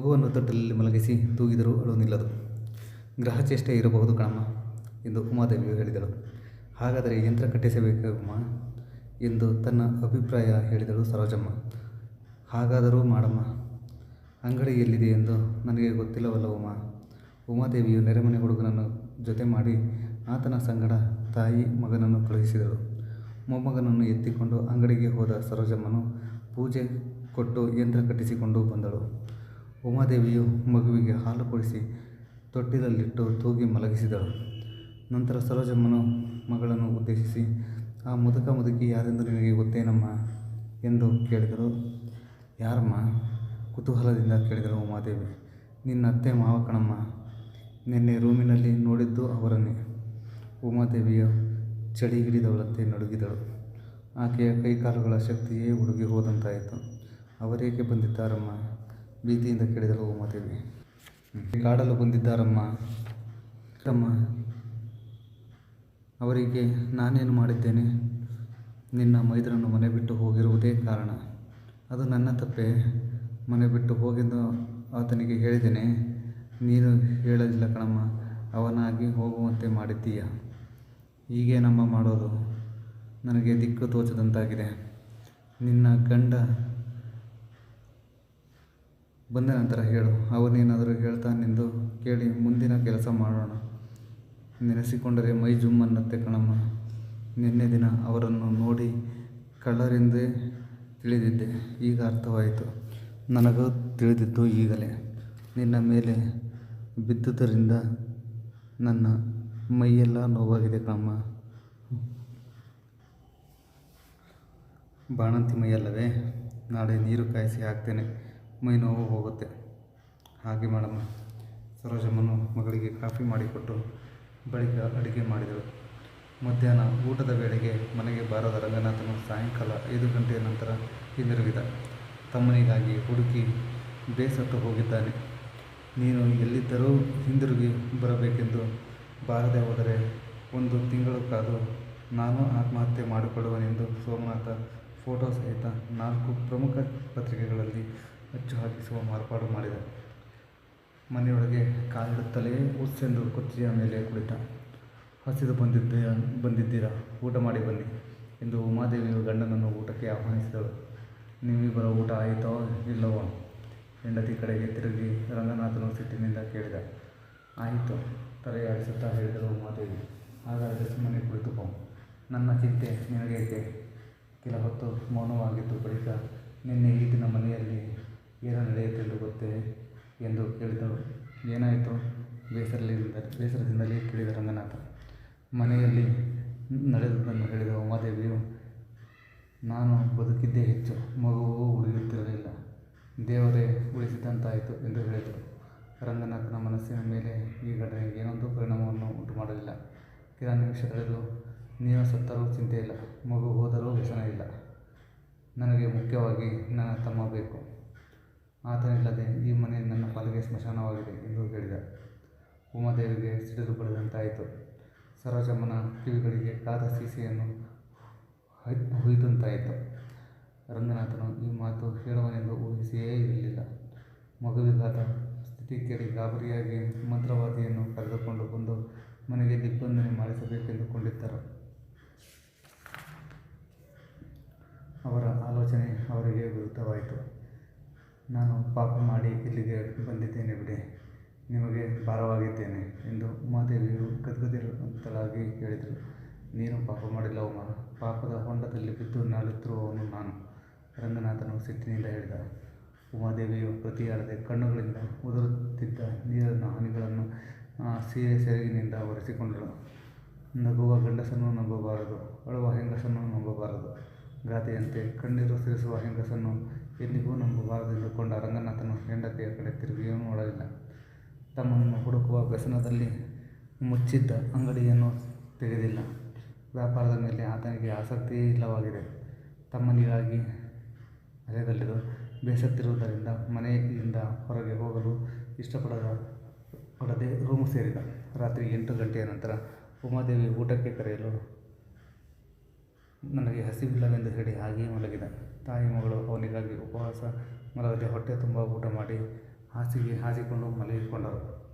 ಮಗುವನ್ನು ತೊಟ್ಟಲಲ್ಲಿ ಮಲಗಿಸಿ ತೂಗಿದರೂ ಅಳು ನಿಲ್ಲದು. ಗ್ರಹಚೇಷ್ಟೆ ಇರಬಹುದು ಕಣಮ್ಮ ಎಂದು ಉಮಾದೇವಿಯು ಹೇಳಿದಳು. ಹಾಗಾದರೆ ಯಂತ್ರ ಕಟ್ಟಿಸಬೇಕಮ್ಮ ಎಂದು ತನ್ನ ಅಭಿಪ್ರಾಯ ಹೇಳಿದಳು ಸರೋಜಮ್ಮ. ಹಾಗಾದರೂ ಮಾಡಮ್ಮ. ಅಂಗಡಿ ಎಲ್ಲಿದೆ ಎಂದು ನನಗೆ ಗೊತ್ತಿಲ್ಲವಲ್ಲ ಉಮಾ ಉಮಾದೇವಿಯು ನೆರೆಮನೆ ಹುಡುಗನನ್ನು ಜೊತೆ ಮಾಡಿ ಆತನ ಸಂಗಡ ತಾಯಿ ಮಗನನ್ನು ಕಳುಹಿಸಿದಳು. ಮೊಮ್ಮಗನನ್ನು ಎತ್ತಿಕೊಂಡು ಅಂಗಡಿಗೆ ಹೋದ ಸರೋಜಮ್ಮನು ಪೂಜೆ ಕೊಟ್ಟು ಯಂತ್ರ ಕಟ್ಟಿಸಿಕೊಂಡು ಬಂದಳು. ಉಮಾದೇವಿಯು ಮಗುವಿಗೆ ಹಾಲು ಕೊಡಿಸಿ ತೊಟ್ಟಿಲಲ್ಲಿಟ್ಟು ತೂಗಿ ಮಲಗಿಸಿದಳು. ನಂತರ ಸರೋಜಮ್ಮನು ಮಗಳನ್ನು ಉದ್ದೇಶಿಸಿ, ಆ ಮುದುಕ ಮುದುಕಿ ಯಾರೆಂದು ನಿನಗೆ ಗೊತ್ತೇನಮ್ಮ? ಎಂದು ಕೇಳಿದರು. ಯಾರಮ್ಮ? ಕುತೂಹಲದಿಂದ ಕೇಳಿದರು ಉಮಾದೇವಿ. ನಿನ್ನ ಅತ್ತೆ ಮಾವ ಕಣಮ್ಮ. ನಿನ್ನೆ ರೂಮಿನಲ್ಲಿ ನೋಡಿದ್ದು ಅವರನ್ನೇ. ಉಮಾದೇವಿಯ ಚಳಿ ಹಿಡಿದವಳಂತೆ ನಡುಗಿದಳು. ಆಕೆಯ ಕೈಕಾಲುಗಳ ಶಕ್ತಿಯೇ ಹುಡುಗಿ ಹೋದಂತಾಯಿತು. ಅವರೇಕೆ ಬಂದಿದ್ದಾರಮ್ಮ? ಭೀತಿಯಿಂದ ಕೇಳಿದಳು ಉಮಾದೇವಿ ಕಾಡಲು ಬಂದಿದ್ದಾರಮ್ಮ. ತಮ್ಮ ಅವರಿಗೆ ನಾನೇನು ಮಾಡಿದ್ದೇನೆ? ನಿನ್ನ ಮೈದ್ರನ್ನು ಮನೆ ಬಿಟ್ಟು ಹೋಗಿರುವುದೇ ಕಾರಣ. ಅದು ನನ್ನ ತಪ್ಪೆ. ಮನೆ ಬಿಟ್ಟು ಹೋಗೆಂದು ಆತನಿಗೆ ಹೇಳಿದ್ದೇನೆ. ನೀನು ಹೇಳಲಿಲ್ಲ ಕಣಮ್ಮ. ಅವನಾಗಿ ಹೋಗುವಂತೆ ಮಾಡಿದ್ದೀಯ? ಹೀಗೆ ನಮ್ಮ ಮಾಡೋದು ನನಗೆ ದಿಕ್ಕು ತೋಚದಂತಾಗಿದೆ. ನಿನ್ನ ಗಂಡ ಬಂದ ನಂತರ ಹೇಳು, ಅವನೇನಾದರೂ ಹೇಳ್ತಾನೆಂದು ಕೇಳಿ ಮುಂದಿನ ಕೆಲಸ ಮಾಡೋಣ. ನೆನೆಸಿಕೊಂಡರೆ ಮೈ ಜುಮ್ಮನ್ನತ್ತೆ ಕಣಮ್ಮ. ನಿನ್ನೆ ದಿನ ಅವರನ್ನು ನೋಡಿ ಕಳ್ಳರೆಂದೇ ತಿಳಿದಿದ್ದೆ. ಈಗ ಅರ್ಥವಾಯಿತು. ನನಗೂ ತಿಳಿದಿದ್ದು ಈಗಲೇ. ನಿನ್ನ ಮೇಲೆ ಬಿದ್ದುದರಿಂದ ನನ್ನ ಮೈಯೆಲ್ಲ ನೋವಾಗಿದೆ ಕಣಮ್ಮ. ಬಾಣಂತಿ ಮೈಯಲ್ಲವೇ? ನಾಳೆ ನೀರು ಕಾಯಿಸಿ ಹಾಕ್ತೇನೆ. ಮೈ ನೋವು ಹೋಗುತ್ತೆ. ಹಾಗೆ ಮಾಡಮ್ಮ ಸರೋಜಮ್ಮನು ಮಗಳಿಗೆ ಕಾಫಿ ಮಾಡಿಕೊಟ್ಟು ಬಳಿಕ ಅಡುಗೆ ಮಾಡಿದಳು ಮಧ್ಯಾಹ್ನ ಊಟದ ವೇಳೆಗೆ ಮನೆಗೆ ಬಾರದ ರಂಗನಾಥನು ಸಾಯಂಕಾಲ ಐದು ಗಂಟೆಯ ನಂತರ ಹಿಂದಿರುಗಿದ. ತಮ್ಮನಿಗಾಗಿ ಹುಡುಕಿ ಬೇಸತ್ತು ಹೋಗಿದ್ದಾನೆ. ನೀನು ಎಲ್ಲಿದ್ದರೂ ಹಿಂದಿರುಗಿ ಬರಬೇಕೆಂದು ಬಾರದೆ ಹೋದರೆ ಒಂದು ತಿಂಗಳು ಕಾದು ನಾನು ಆತ್ಮಹತ್ಯೆ ಮಾಡಿಕೊಳ್ಳುವನೆಂದು ಸೋಮನಾಥ ಫೋಟೋ ಸಹಿತ ನಾಲ್ಕು ಪ್ರಮುಖ ಪತ್ರಿಕೆಗಳಲ್ಲಿ ಅಚ್ಚು ಹಾಕಿಸುವ ಮಾರ್ಪಾಡು ಮಾಡಿದ. ಮನೆಯೊಳಗೆ ಕಾಲಿಡುತ್ತಲೇ ಉಸ್ಸೆಂದು ಕುರ್ಚಿಯ ಮೇಲೆ ಕುಳಿತ. ಹಸಿದು ಬಂದಿದ್ದೇ, ಬಂದಿದ್ದೀರಾ? ಊಟ ಮಾಡಿ ಬನ್ನಿ ಎಂದು ಉಮಾದೇವಿಯು ಗಂಡನನ್ನು ಊಟಕ್ಕೆ ಆಹ್ವಾನಿಸಿದಳು. ನಿಮ್ಮಿಬ್ಬರ ಊಟ ಆಯಿತೋ ಇಲ್ಲವೋ? ಹೆಂಡತಿ ಕಡೆಗೆ ತಿರುಗಿ ರಂಗನಾಥನು ಸಿಟ್ಟಿನಿಂದ ಕೇಳಿದ. ಆಯಿತು, ತಲೆಯಾಡಿಸುತ್ತಾ ಹೇಳಿದರು ಉಮಾದೇವಿ. ಹಾಗಾದರೆ ಸುಮ್ಮನೆ ಕುಳಿತುಕೋ ನನ್ನ ಚಿಂತೆ ನಿನಗೇಕೆ? ಕೆಲ ಹೊತ್ತು ಮೌನವಾಗಿದ್ದು ಬಳಿಕ ನಿನ್ನೆ ಈ ದಿನ ಮನೆಯಲ್ಲಿ ಏನು ನಡೆಯುತ್ತೆಂದು ಗೊತ್ತೇ ಎಂದು ಕೇಳಿದಳು. ಏನಾಯಿತು? ಬೇಸರದಿಂದ, ಬೇಸರದಿಂದಲೇ ಕೇಳಿದ ರಂಗನಾಥ. ಮನೆಯಲ್ಲಿ ನಡೆದುದನ್ನು ಹೇಳಿದ ಉಮಾದೇವಿಯು, ನಾನು ಬದುಕಿದ್ದೇ ಹೆಚ್ಚು, ಮಗುವು ಉಳಿಯುತ್ತಿರಲಿಲ್ಲ. ದೇವರೇ ಉಳಿಸಿದಂತಾಯಿತು ಎಂದು ಹೇಳಿದರು ರಂಗನಾಥನ ಮನಸ್ಸಿನ ಮೇಲೆ ಈ ಘಟನೆ ಏನೊಂದು ಪರಿಣಾಮವನ್ನು ಉಂಟು ಮಾಡಲಿಲ್ಲ ಕೆಲ ನಿಮಿಷ ಕಳೆದು ನೀನು ಸತ್ತರೂ ಇಲ್ಲ ಮಗು ಹೋದರೂ ವ್ಯಸನ ಇಲ್ಲ. ನನಗೆ ಮುಖ್ಯವಾಗಿ ನನ್ನ ತಮ್ಮ ಬೇಕು. ಆತನಿಲ್ಲದೆ ಈ ಮನೆ ನನ್ನ ಪಾಲಿಗೆ ಸ್ಮಶಾನವಾಗಿದೆ ಎಂದು ಹೇಳಿದ. ಉಮಾದೇವಿಗೆ ಸಿಡಿದು ಬಡಿದಂತಾಯಿತು. ಸರೋಜಮ್ಮನ ಕಿವಿಗಳಿಗೆ ಕಾದ ಸೀಸೆಯನ್ನು ಹುಯ್ದಂತಾಯಿತು. ರಂಗನಾಥನು ಈ ಮಾತು ಹೇಳುವನೆಂದು ಊಹಿಸಿಯೇ ಇರಲಿಲ್ಲ. ಮಗುವಿಗಾದ ಸ್ಥಿತಿ ಕೇಳಿ ಗಾಬರಿಯಾಗಿ ಮಂತ್ರವಾದಿಯನ್ನು ಕರೆದುಕೊಂಡು ಬಂದು ಮನೆಗೆ ದಿಗ್ಬಂಧನೆ ಮಾಡಿಸಬೇಕೆಂದುಕೊಂಡಿದ್ದರು. ಅವರ ಆಲೋಚನೆ ಅವರಿಗೆ ವಿರುದ್ಧವಾಯಿತು. ನಾನು ಪಾಪ ಮಾಡಿ ಇಲ್ಲಿಗೆ ಬಂದಿದ್ದೇನೆ ಬಿಡಿ. ನಿಮಗೆ ಭಾರವಾಗಿದ್ದೇನೆ ಎಂದು ಉಮಾದೇವಿಯು ಗದ್ಗದಿರುವಂತಲಾಗಿ ಹೇಳಿದಳು. ನೀನು ಪಾಪ ಮಾಡಿಲ್ಲ ಉಮಾ. ಪಾಪದ ಹೊಂಡದಲ್ಲಿ ಬಿದ್ದು ನಾಲುತ್ತಿರುವವನು ನಾನು. ರಂಗನಾಥನು ಸಿಟ್ಟಿನಿಂದ ಹೇಳಿದ. ಉಮಾದೇವಿಯು ಪ್ರತಿಯಾಡದೆ ಕಣ್ಣುಗಳಿಂದ ಉದುರುತ್ತಿದ್ದ ನೀರಿನ ಹನಿಗಳನ್ನು ಸೀರೆ ಸೆರಗಿನಿಂದ ಒರೆಸಿಕೊಂಡಳು. ನಗುವ ಗಂಡಸನ್ನು ನಂಬಬಾರದು ಅಳುವ ಹೆಂಗಸನ್ನು ನಂಬಬಾರದು ಗಾದೆಯಂತೆ ಕಣ್ಣೀರು ಸುರಿಸುವ ಹೆಂಗಸನ್ನು ಎಂದಿಗೂ ನಂಬಬಾರದೆಂದುಕೊಂಡ ರಂಗನಾಥನು ಹೆಂಡತಿಯ ಕಡೆ ತಿರುಗಿಯೂ ನೋಡಲಿಲ್ಲ. ತಮ್ಮನ್ನು ಹುಡುಕುವ ವ್ಯಸನದಲ್ಲಿ ಮುಚ್ಚಿದ್ದ ಅಂಗಡಿಯನ್ನು ತೆಗೆದಿಲ್ಲ. ವ್ಯಾಪಾರದ ಮೇಲೆ ಆತನಿಗೆ ಆಸಕ್ತಿಯೇ ಇಲ್ಲವಾಗಿದೆ. ತಮ್ಮನಿಗಾಗಿ ಅಲೆದಲ್ಲಿರು ಬೇಸತ್ತಿರುವುದರಿಂದ ಮನೆಯಿಂದ ಹೊರಗೆ ಹೋಗಲು ಇಷ್ಟಪಡದ ಪಡದೆ ರೂಮು ಸೇರಿದ. ರಾತ್ರಿ ಎಂಟು ಗಂಟೆಯ ನಂತರ ಉಮಾದೇವಿ ಊಟಕ್ಕೆ ಕರೆಯಲು ನನಗೆ ಹಸಿವಿಲ್ಲವೆಂದು ಹೇಳಿ ಹಾಗೆಯೇ ಮಲಗಿದ. ತಾಯಿ ಮಗಳು ಅವನಿಗಾಗಿ ಉಪವಾಸ ಮಲಗದೆ ಹೊಟ್ಟೆ ತುಂಬ ಊಟ ಮಾಡಿ ಹಾಸಿಗೆ ಹಾಸಿಕೊಂಡು ಮಲಗಿಕೊಂಡರು.